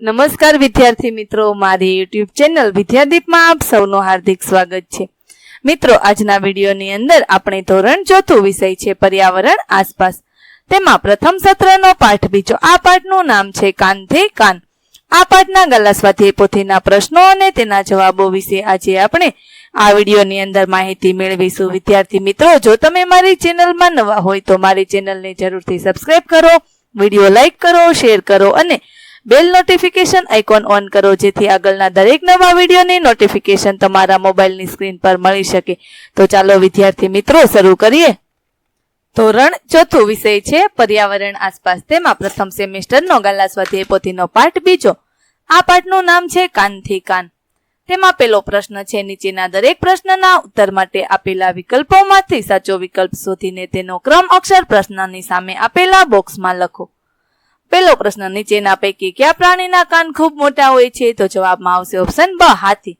નમસ્કાર વિદ્યાર્થી મિત્રો, મારી યુટ્યુબ ચેનલ વિદ્યાદીપમાં આપ સૌનું હાર્દિક સ્વાગત છે. મિત્રો, આજના વિડીયોની અંદર આપણે ધોરણ ચોથું વિષય છે, પર્યાવરણ આસપાસ. તેમાં પ્રથમ સત્રનો પાઠ, બીજો આ પાઠનું નામ છે કાનથી કાન. આ પાઠના ગલા સ્વાધ્યાય પોથીના પ્રશ્નો અને તેના જવાબો વિશે આજે આપણે આ વિડીયોની અંદર માહિતી મેળવીશું. વિદ્યાર્થી મિત્રો, જો તમે મારી ચેનલમાં નવા હોય તો મારી ચેનલને જરૂરથી સબસ્ક્રાઇબ કરો, વીડિયો લાઈક કરો, શેર કરો અને બેલ નોટિફિકેશન આઇકોન ઓન કરો, જેથી આગળના દરેક નવા વિડીયોની નોટિફિકેશન તમારા મોબાઈલની સ્ક્રીન પર મળી શકે. તો ચાલો, વિદ્યાર્થી મિત્રો, શરૂ કરીએ. ધોરણ ચોથું વિષય છે, પર્યાવરણ આસપાસ. તેમાં પ્રથમ સેમિસ્ટરનો ગાલા સ્વાધ્યાય પોથીનો પાઠ બીજો. આ પાઠનું નામ છે, કાનથી કાન. તેમાં પેલો પ્રશ્ન છે, નીચેના દરેક પ્રશ્નના ઉત્તર માટે આપેલા વિકલ્પોમાંથી સાચો વિકલ્પ શોધીને તેનો ક્રમ અક્ષર પ્રશ્નની સામે આપેલા બોક્સમાં લખો. પેલો પ્રશ્ન નીચેના પૈકી કયા પ્રાણીના કાન ખૂબ મોટા હોય છે? તો જવાબમાં આવશે ઓપ્શન બ, હાથી.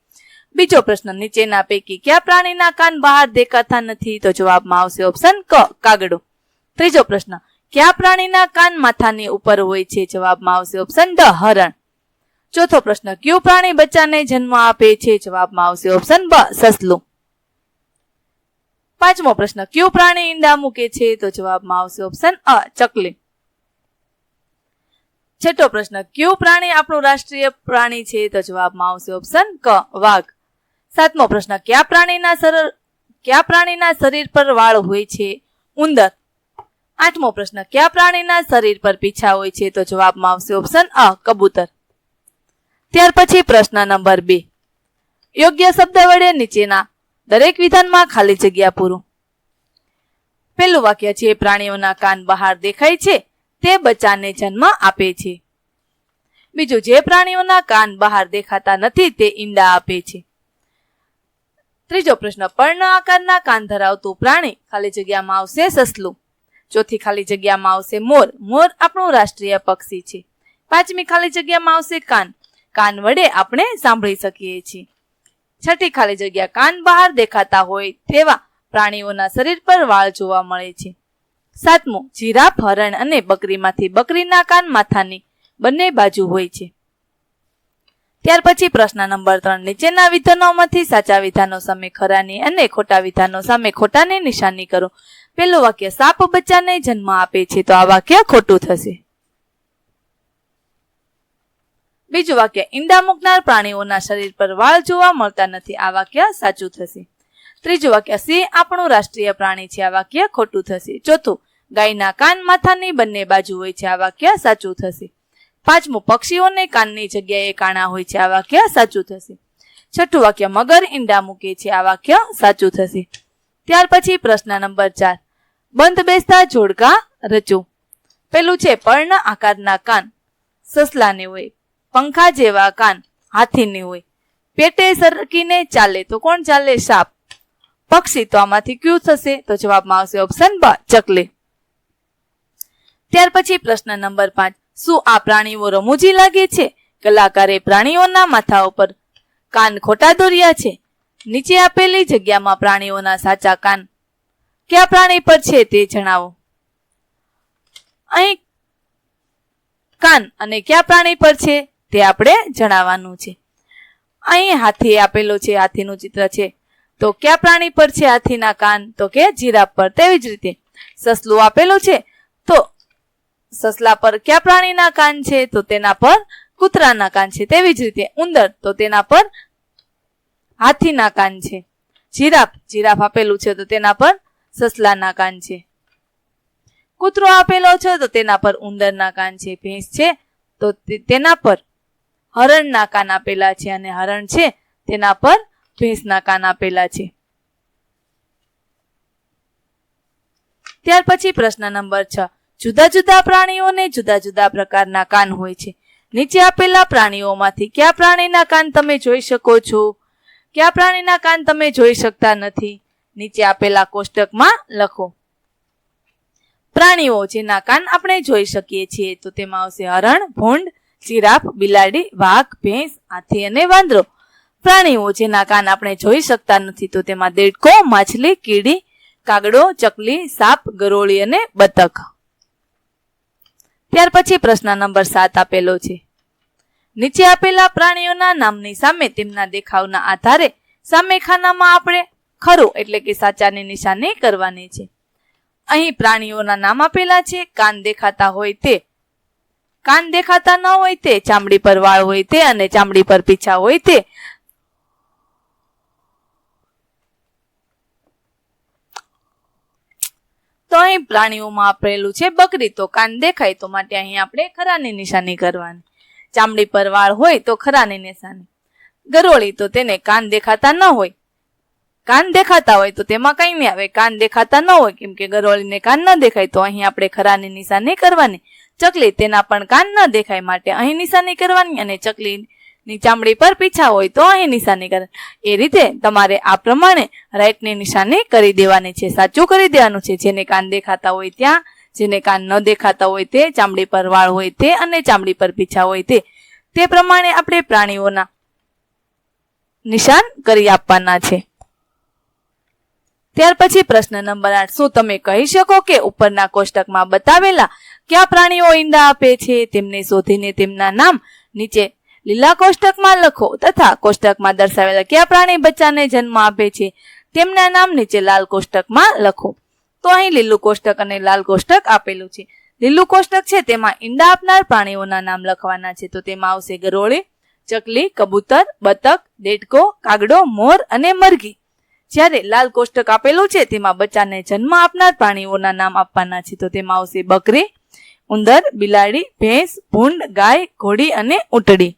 બીજો પ્રશ્ન નીચેના પૈકી કયા પ્રાણીના કાન બહાર દેખાતા નથી? તો જવાબમાં આવશે ઓપ્શન ક, કાગડો. ત્રીજો પ્રશ્ન, કયા પ્રાણીના કાન માથાની ઉપર હોય છે? જવાબમાં આવશે ઓપ્શન ડ, હરણ. ચોથો પ્રશ્ન, કયું પ્રાણી બચ્ચાને જન્મ આપે છે? જવાબમાં આવશે ઓપ્શન બ, સસલું. પાંચમો પ્રશ્ન, કયું પ્રાણી ઈંડા મૂકે છે? તો જવાબમાં આવશે ઓપ્શન અ, ચકલી. છઠ્ઠો પ્રશ્ન, કયું પ્રાણી આપણું રાષ્ટ્રીય પ્રાણી છે? તો જવાબમાં આવશે ઓપ્શન ક, વાઘ. સાતમો પ્રશ્ન, કયા પ્રાણીના સરળ કયા પ્રાણીના શરીર પર વાળ હોય છે? ઉંદર. આઠમો પ્રશ્ન, કયા પ્રાણીના શરીર પર પીછા હોય છે? તો જવાબમાં આવશે ઓપ્શન અ, કબૂતર. ત્યાર પછી પ્રશ્ન નંબર બે, યોગ્ય શબ્દ વડે નીચેના દરેક વિધાનમાં ખાલી જગ્યા પૂરું? પેલું વાક્ય છે, પ્રાણીઓના કાન બહાર દેખાય છે. તે બચ્ચાને જન્મ આપે છે. બીજું, જે પ્રાણીઓના કાન બહાર દેખાતા નથી, તે ઈંડા આપે છે. ત્રીજો પ્રશ્ન, પર્ણ આકારના કાન ધરાવતું પ્રાણી ખાલી જગ્યામાં આવશે સસલું. ચોથી, ખાલી જગ્યામાં આવશે મોર. મોર આપણું રાષ્ટ્રીય પક્ષી છે. પાંચમી, ખાલી જગ્યામાં આવશે કાન. કાન વડે આપણે સાંભળી શકીએ છીએ. છઠ્ઠી, ખાલી જગ્યા કાન બહાર દેખાતા હોય તેવા પ્રાણીઓના શરીર પર વાળ જોવા મળે છે. સાતમું જીરાફ હરણ અને બકરીમાંથી બકરીના કાન માથાની બંને બાજુ હોય છે. ત્યાર પછી પ્રશ્ન નંબર ત્રણ, નીચેના વિધાનોમાંથી સાચા વિધાનો સામે ખરાની અને ખોટા વિધાનો સામે ખોટાની નિશાની કરો. પેલું વાક્ય, સાપ બચ્ચાને જન્મ આપે છે તો આ વાક્ય ખોટું થશે. બીજું વાક્ય, ઈંડા મૂકનાર પ્રાણીઓના શરીર પર વાળ જોવા મળતા નથી, આ વાક્ય સાચું થશે. ત્રીજું વાક્ય, સિંહ આપણું રાષ્ટ્રીય પ્રાણી છે, આ વાક્ય ખોટું થશે. ચોથું ગાયના કાન માથાની બંને બાજુ હોય છે, આ વાક્ય સાચું થશે. પાંચમું, પક્ષીઓને કાનની જગ્યાએ કાણા હોય છે, આ વાક્ય સાચું થશે. છઠ્ઠું વાક્ય, મગર ઈંડા મૂકે છે, આ વાક્ય સાચું થશે. ત્યાર પછી પ્રશ્ન નંબર ચાર, બંધ બેસતા જોડકા રચો. પેલું છે, પર્ણ આકારના કાન. સસલાને હોય, પંખા જેવા કાન હાથીને હોય. પેટે સરકીને ચાલે, તો કોણ ચાલે? સાપ. પક્ષી તો આમાંથી ક્યુ થશે? તો જવાબમાં આવશે ઓપ્શન બ, ચકલી. ત્યાર પછી પ્રશ્ન નંબર પાંચ. શું આ પ્રાણીઓ રમૂજી લાગે છે? કલાકારે પ્રાણીઓના માથા ઉપર કાન ખોટા દોર્યા છે. નીચે આપેલી જગ્યામાં પ્રાણીઓના સાચા કાન. કયા પ્રાણી પર છે તે જણાવો. અહીં કાન અને કયા પ્રાણી પર છે તે આપણે જણાવવાનું છે. અહીં હાથી આપેલો છે, હાથીનું ચિત્ર છે. તો કયા પ્રાણી પર છે હાથીના કાન? તો કે જીરાફ પર. તેવી જ રીતે સસલું આપેલું છે. તો સસલા પર કયા પ્રાણીના કાન છે, તો તેના પર કૂતરાના કાન છે. તેવી જ રીતે ઉંદર, તો તેના પર હાથીના કાન છે. જીરાફ જીરાફ આપેલું છે, તો તેના પર સસલાના કાન છે. કૂતરો આપેલો છે, તો તેના પર ઉંદરના કાન છે. ભેંસ છે, તો તેના પર હરણના કાન આપેલા છે અને હરણ છે, તેના પર ભેંસના કાન આપેલા છે. ત્યાર પછી પ્રશ્ન નંબર છ. જુદા જુદા પ્રાણીઓને જુદા જુદા પ્રકારના કાન હોય છે. નીચે આપેલા પ્રાણીઓમાંથી કયા પ્રાણીના કાન તમે જોઈ શકો છો? કયા પ્રાણીના કાન તમે જોઈ શકતા નથી? નીચે આપેલા કોષ્ટકમાં લખો. પ્રાણીઓ જેના કાન આપણે જોઈ શકીએ છીએ તો તેમાં આવશે હરણ, ભૂંડ, જીરાફ, બિલાડી, વાઘ, ભેંસ, હાથી અને વાંદરો. પ્રાણીઓ જેના કાન આપણે જોઈ શકતા નથી તો તેમાં દેડકો, માછલી, કીડી, કાગડો, ચકલી, સાપ, ગરોળી અને બતક. ત્યાર પછી પ્રશ્ન નંબર સાત આપેલો છે. નીચે આપેલા પ્રાણીઓના નામની સામે તેમના દેખાવના આધારે સામે ખાનામાં આપણે ખરું એટલે કે સાચાની નિશાની કરવાની છે. અહીં પ્રાણીઓના નામ આપેલા છે, કાન દેખાતા હોય તે. કાન દેખાતા ન હોય તે, ચામડી પર વાળ હોય તે અને ચામડી પર પીછા હોય તે. તો અહીં પ્રાણીઓમાં આપેલું છે બકરી તો કાન દેખાય તો માટે અહીં આપણે ખરાની નિશાની કરવાની. ચામડી પર વાળ હોય તો ખરાની નિશાની. ગરોળી તો તેને કાન દેખાતા ન હોય. કાન દેખાતા હોય તો તેમાં કંઈ નહીં આવે. કાન દેખાતા ન હોય કેમ કે ગરોળીને કાન ન દેખાય તો અહીં આપણે ખરાની નિશાની કરવાની. ચકલી તેના પણ કાન ન દેખાય માટે અહીં નિશાની કરવાની અને ચકલી ની ચામડી પર પીછા હોય તો અહીં નિશાની કરે. એ રીતે તમારે આ પ્રમાણે રાઈટની નિશાની કરી દેવાની છે, સાચું કરી દેવાનું છે. જેને કાન દેખાતા હોય ત્યાં, જેને કાન ન દેખાતા હોય તે ચામડી પર વાળ હોય તે અને ચામડી પર પીછા હોય તે. તે પ્રમાણે આપણે પ્રાણીઓના નિશાન કરી આપવાના છે. ત્યાર પછી પ્રશ્ન નંબર આઠ. શું તમે કહી શકો કે ઉપરના કોષ્ટકમાં બતાવેલા કયા પ્રાણીઓ ઈંડા આપે છે? તેમને શોધીને તેમના નામ નીચે લીલા કોષ્ટકમાં લખો તથા કોષ્ટકમાં દર્શાવેલા કયા પ્રાણી બચ્ચાને જન્મ આપે છે તેમના નામ નીચે લાલ કોષ્ટકમાં લખો. તો અહીં લીલું કોષ્ટક અને લાલ કોષ્ટક આપેલું છે. લીલું કોષ્ટક છે તેમાં ઈંડા આપનાર પ્રાણીઓના નામ લખવાના છે. તો તેમાં આવશે ગરોળી, ચકલી, કબૂતર, બતક, દેડકો, કાગડો, મોર અને મરઘી. જ્યારે લાલ કોષ્ટક આપેલું છે તેમાં બચ્ચાને જન્મ આપનાર પ્રાણીઓના નામ આપવાના છે. તો તેમાં આવશે બકરી, ઉંદર, બિલાડી, ભેંસ, ભૂંડ, ગાય, ઘોડી અને ઊંટડી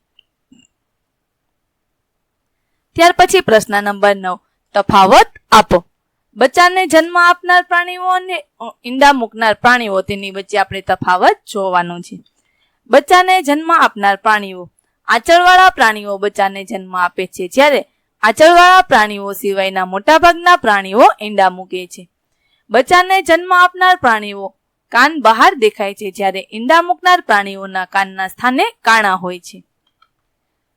ત્યાર પછી પ્રશ્ન નંબર નવ. તફાવત આપો. બચ્ચાને જન્મ આપનાર પ્રાણીઓ અને ઈંડા મૂકનાર પ્રાણીઓ, તેની વચ્ચે આપણે તફાવત જોવાનો છે. બચ્ચાને જન્મ આપનાર પ્રાણીઓ. આંચળવાળા પ્રાણીઓ બચ્ચાને જન્મ આપે છે, જ્યારે આંચળવાળા પ્રાણીઓ સિવાયના મોટાભાગના પ્રાણીઓ ઈંડા મૂકે છે. બચ્ચાને જન્મ આપનાર પ્રાણીઓ કાન બહાર દેખાય છે, જ્યારે ઈંડા મૂકનાર પ્રાણીઓના કાનના સ્થાને કાણા હોય છે.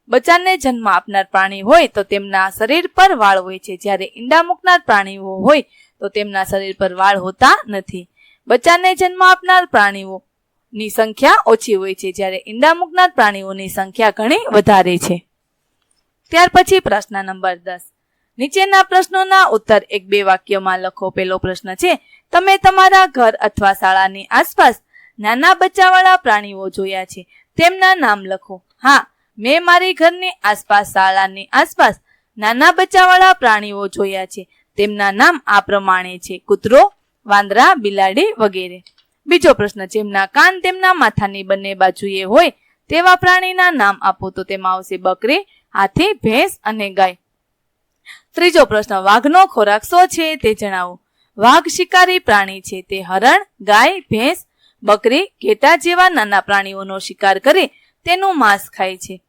બચ્ચાને જન્મ આપનાર પ્રાણી હોય તો તેમના શરીર પર વાળ હોય છે. જ્યારે ઈંડા મૂકનાર પ્રાણીઓ હોય તો તેમના શરીર પર વાળ હોતા નથી. બચ્ચાને જન્મ આપનાર પ્રાણીઓ ની સંખ્યા ઓછી હોય છે. જ્યારે ઈંડા મૂકનાર પ્રાણીઓની સંખ્યા ઘણી વધારે છે. ત્યાર પછી પ્રશ્ન નંબર દસ. નીચેના પ્રશ્નોના ઉત્તર એક બે વાક્યોમાં લખો. પેલો પ્રશ્ન છે, તમે તમારા ઘર અથવા શાળાની આસપાસ નાના બચ્ચાવાળા પ્રાણીઓ જોયા છે. તેમના નામ લખો. હા મેં મારી ઘરની આસપાસ, શાળાની આસપાસ નાના બચ્ચાવાળા પ્રાણીઓ જોયા છે. તેમના નામ આ પ્રમાણે છે. કૂતરો, વાંદરા, બિલાડી વગેરે. બીજો પ્રશ્ન, જેમના કાન તેમના માથાની બંને બાજુએ હોય તેવા પ્રાણીના નામ આપો તો તેમાં આવશે બકરી, હાથી, ભેંસ અને ગાય. ત્રીજો પ્રશ્ન, વાઘનો ખોરાક શું છે તે જણાવો. વાઘ શિકારી પ્રાણી છે. તે હરણ, ગાય, ભેંસ, બકરી, ઘેટા જેવા નાના પ્રાણીઓનો શિકાર કરી તેનું માંસ ખાય છે.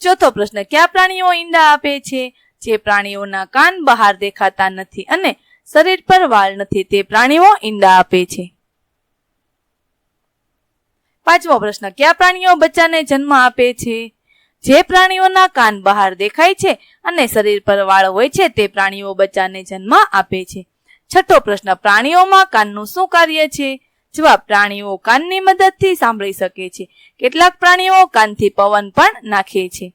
ચોથો પ્રશ્ન, કયા પ્રાણીઓ ઈંડા આપે છે? જે પ્રાણીઓના કાન બહાર દેખાતા નથી અને શરીર પર વાળ નથી, તે પ્રાણીઓ ઈંડા આપે છે. પાંચમો પ્રશ્ન, કયા પ્રાણીઓ બચ્ચાને જન્મ આપે છે? જે પ્રાણીઓના કાન બહાર દેખાય છે અને શરીર પર વાળ હોય છે, તે પ્રાણીઓ બચ્ચાને જન્મ આપે છે. છઠ્ઠો પ્રશ્ન, પ્રાણીઓમાં કાનનું શું કાર્ય છે? જવાબ પ્રાણીઓ કાનની મદદથી સાંભળી શકે છે. કેટલાક પ્રાણીઓ કાનથી પવન પણ નાખે છે.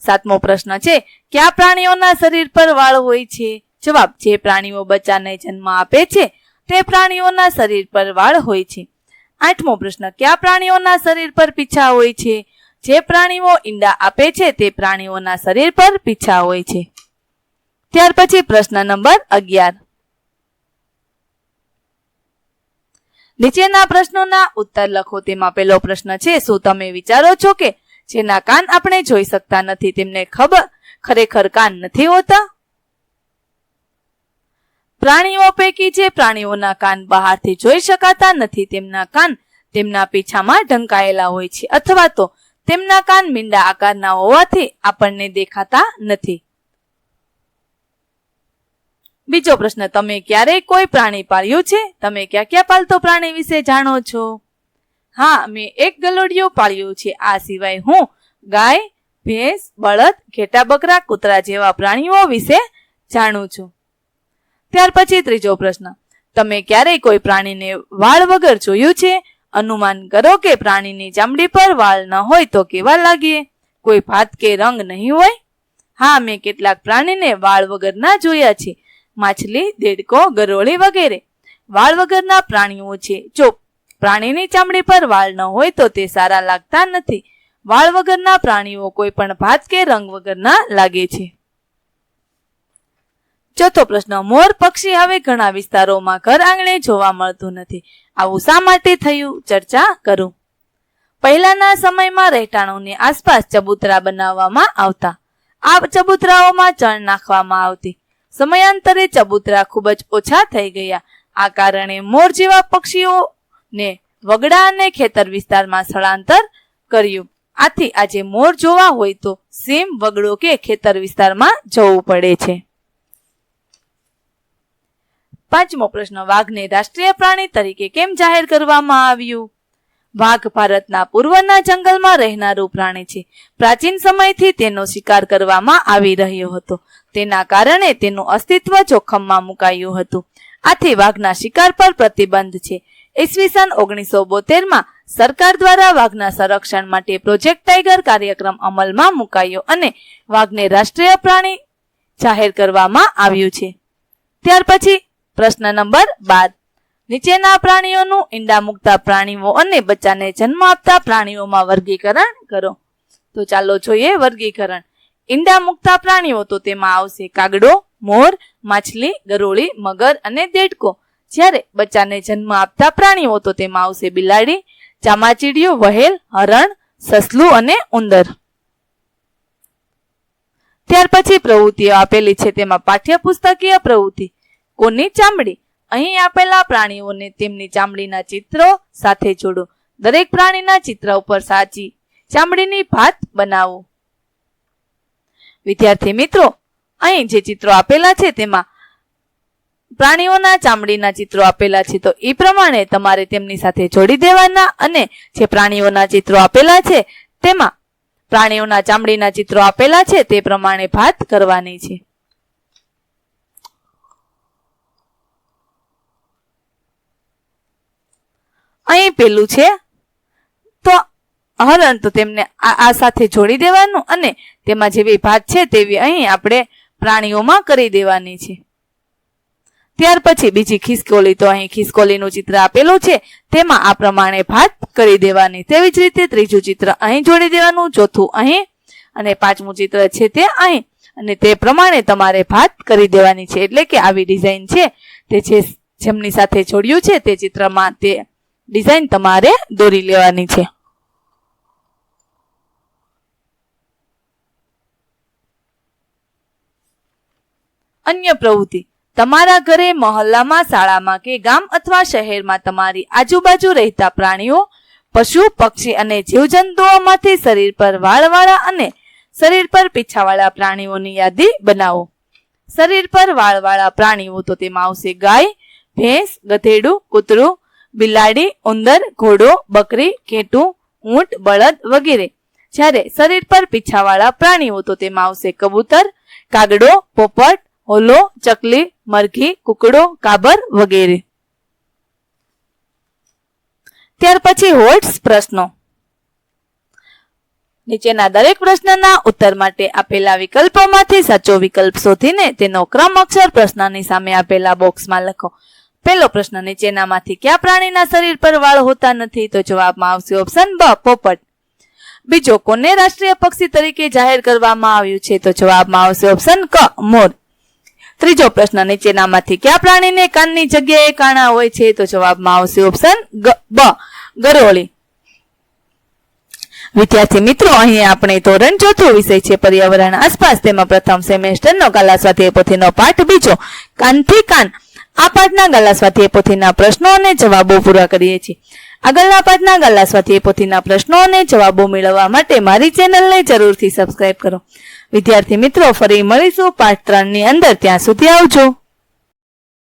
સાતમો પ્રશ્ન છે, કયા પ્રાણીઓના શરીર પર વાળ હોય છે? જવાબ, જે પ્રાણીઓ બચ્ચાને જન્મ આપે છે, તે પ્રાણીઓના શરીર પર વાળ હોય છે. આઠમો પ્રશ્ન, કયા પ્રાણીઓના શરીર પર પીછા હોય છે? જે પ્રાણીઓ ઈંડા આપે છે, તે પ્રાણીઓના શરીર પર પીછા હોય છે. ત્યાર પછી પ્રશ્ન નંબર અગિયાર. નીચેના પ્રશ્નોના ઉત્તર લખો. તેમાં પહેલો પ્રશ્ન છે, શું તમે વિચારો છો કે જેના કાન આપણે જોઈ શકતા નથી? તેમને ખબર ખરેખર કાન નથી હોતા? પ્રાણીઓ પૈકી જે પ્રાણીઓના કાન બહારથી જોઈ શકાતા નથી, તેમના કાન તેમના પીછામાં ઢંકાયેલા હોય છે, અથવા તો તેમના કાન મીંડા આકારના હોવાથી આપણને દેખાતા નથી. બીજો પ્રશ્ન, તમે ક્યારેય કોઈ પ્રાણી પાળ્યું છે? તમે ક્યાં ક્યાં પાલતો પ્રાણી વિશે જાણો છો? હા, મેં એક ગલોડિયું પાળ્યું છે. આ સિવાય હું ગાય, ભેંસ, બળદ, ઘેટા બકરા, કૂતરા જેવા પ્રાણીઓ વિશે જાણું છું. ત્યાર પછી ત્રીજો પ્રશ્ન, તમે ક્યારેય કોઈ પ્રાણીને વાળ વગર જોયું છે? અનુમાન કરો કે પ્રાણીની ચામડી પર વાળ ન હોય તો કેવા લાગે? કોઈ ભાત કે રંગ નહીં હોય? હા, મેં કેટલાક પ્રાણીને વાળ વગરના જોયા છે. માછલી, દેડકો, ગરોળી વગેરે. વાળ વગરના પ્રાણીઓ છે. જો પ્રાણીની ચામડી પર વાળ ન હોય તો તે સારા લાગતા નથી. વાળ વગરના પ્રાણીઓ કોઈ પણ ભાત કે રંગ વગરના લાગે છે. ચોથો પ્રશ્ન, મોર પક્ષી હવે ઘણા વિસ્તારોમાં ઘર આંગણે જોવા મળતું નથી. આવું શા માટે થયું? ચર્ચા કરું. પહેલાના સમયમાં રહેઠાણોની આસપાસ ચબૂતરા બનાવવામાં આવતા. આ ચબૂતરાઓમાં ચણ નાખવામાં આવતી. સમયાંતરે ચબૂતરા ખૂબ જ ઓછા થઈ ગયા. આ કારણે મોર જેવા પક્ષીઓને વગડા અને ખેતર વિસ્તારમાં સ્થળાંતર કર્યું. આથી આજે મોર જોવા હોય તો સેમ વગડો કે ખેતર વિસ્તારમાં જવું પડે છે. પાંચમો પ્રશ્ન. વાઘને રાષ્ટ્રીય પ્રાણી તરીકે કેમ જાહેર કરવામાં આવ્યું? વાઘ ભારતના પૂર્વના જંગલમાં રહેનારું પ્રાણી છે. પ્રાચીન સમયથી તેનો શિકાર કરવામાં આવી રહ્યો હતો. તેના કારણે તેનું અસ્તિત્વ જોખમમાં મુકાયું હતું. આથી વાઘના શિકાર પર પ્રતિબંધ છે. ઈસવીસન ઓગણીસો બોતેરમાં સરકાર દ્વારા વાઘના સંરક્ષણ માટે પ્રોજેક્ટ ટાઈગર કાર્યક્રમ અમલમાં મુકાયો અને વાઘને રાષ્ટ્રીય પ્રાણી જાહેર કરવામાં આવ્યું છે. ત્યાર પછી પ્રશ્ન નંબર બાર. નીચેના પ્રાણીઓનું ઈંડા મૂકતા પ્રાણીઓ અને બચ્ચાને જન્મ આપતા પ્રાણીઓમાં વર્ગીકરણ કરો. તો ચાલો જોઈએ વર્ગીકરણ. ઈંડા મૂકતા પ્રાણીઓ તો તેમાં આવશે કાગડો, મોર, માછલી, ગરોળી, મગર અને દેડકો. જ્યારે બચ્ચાને જન્મ આપતા પ્રાણીઓ તો તેમાં આવશે બિલાડી, ચામાચીડિયું, વહેલ, હરણ, સસલું અને ઉંદર. ત્યાર પછી પ્રવૃત્તિઓ આપેલી છે તેમાં પાઠ્યપુસ્તકીય પ્રવૃત્તિ. કોની ચામડી? અહીં આપેલા પ્રાણીઓને તેમની ચામડીના ચિત્રો સાથે જોડો. દરેક પ્રાણીના ચિત્ર ઉપર સાચી ચામડીની ભાત બનાવો. વિદ્યાર્થી મિત્રો, અહીં જે ચિત્રો આપેલા છે તેમાં પ્રાણીઓના ચામડીના ચિત્રો આપેલા છે, તો એ પ્રમાણે તમારે તેમની સાથે જોડી દેવાના અને જે પ્રાણીઓના ચિત્રો આપેલા છે તેમાં પ્રાણીઓના ચામડીના ચિત્રો આપેલા છે તે પ્રમાણે ભાત કરવાની છે. અહીં પેલું છે. તો હરણ તો તેમને આ સાથે જોડી દેવાનું અને તેમાં જેવી ભાત છે તેવી અહીં આપણે પ્રાણીઓમાં કરી દેવાની છે. ત્યાર પછી બીજી ખિસકોલી તો અહીં ખિસકોલીનું ચિત્ર આપેલું છે. તેમાં આ પ્રમાણે ભાત કરી દેવાની. તેવી જ રીતે ત્રીજું ચિત્ર અહીં જોડી દેવાનું, ચોથું અહીં અને પાંચમું ચિત્ર છે તે અહીં. અને તે પ્રમાણે તમારે ભાત કરી દેવાની છે. એટલે કે આવી ડિઝાઇન છે. તે જે જેમની સાથે જોડ્યું છે તે ચિત્રમાં તે ડિઝાઇન તમારે દોરી લેવાની છે. અન્ય પ્રવૃત્તિ. તમારા ઘરે મહોલ્લામાં, શાળામાં કે ગામ અથવા શહેરમાં તમારી આજુબાજુ રહેતા પ્રાણીઓ, પશુ, પક્ષી અને જીવજંતુઓમાંથી શરીર પર વાળવાળા અને શરીર પર પીછાવાળા પ્રાણીઓની યાદી બનાવો. શરીર પર વાળવાળા પ્રાણીઓ તો તેમાં આવશે ગાય, ભેંસ, ગધેડું, કૂતરું બિલાડી, ઉંદર, ઘોડો, બકરી, ઘેટું, ઊંટ, બળદ વગેરે. જ્યારે શરીર પર પીછાવાળા પ્રાણીઓ, તો તેમાં આવશે કબૂતર, કાગડો, પોપટ, હોલો, ચકલી, મરઘી, કુકડો, કાબર વગેરે. ત્યાર પછી હોટ્સ પ્રશ્નો. નીચેના દરેક પ્રશ્નના ઉત્તર માટે આપેલા વિકલ્પોમાંથી સાચો વિકલ્પ શોધીને તેનો ક્રમ અક્ષર પ્રશ્નની સામે આપેલા બોક્સમાં લખો. પહેલો પ્રશ્ન નીચેનામાંથી કયા પ્રાણીના શરીર પર વાળ હોતા નથી? તો જવાબમાં આવશે ઓપ્શન બ, પોપટ. બીજો, કોને રાષ્ટ્રીય પક્ષી તરીકે જાહેર કરવામાં આવ્યું છે? તો જવાબમાં આવશે ઓપ્શન ક, મોર. ત્રીજો પ્રશ્ન નીચેનામાંથી કયા પ્રાણીને કાનની જગ્યાએ કાણા હોય છે? તો જવાબમાં આવશે ઓપ્શન બ, ગરોળી. વિદ્યાર્થી મિત્રો, અહીં આપણે ધોરણ ચોથો વિષય છે, પર્યાવરણ આસપાસ. તેમાં પ્રથમ સેમેસ્ટરનો ગાલા સ્વાધ્યાય પોથીનો પાઠ. બીજો, કાનથી કાન આ પાઠના ગાલા સ્વાધ્યાય પોથીના પ્રશ્નો અને જવાબો પૂરા કરીએ છીએ. આગળના પાઠના ગાલા સ્વાધ્યાય પોથીના પ્રશ્નો અને જવાબો મેળવવા માટે મારી ચેનલને જરૂરથી સબસ્ક્રાઇબ કરો. વિદ્યાર્થી મિત્રો, ફરી મળીશું પાઠ ત્રણની અંદર. ત્યાં સુધી આવજો.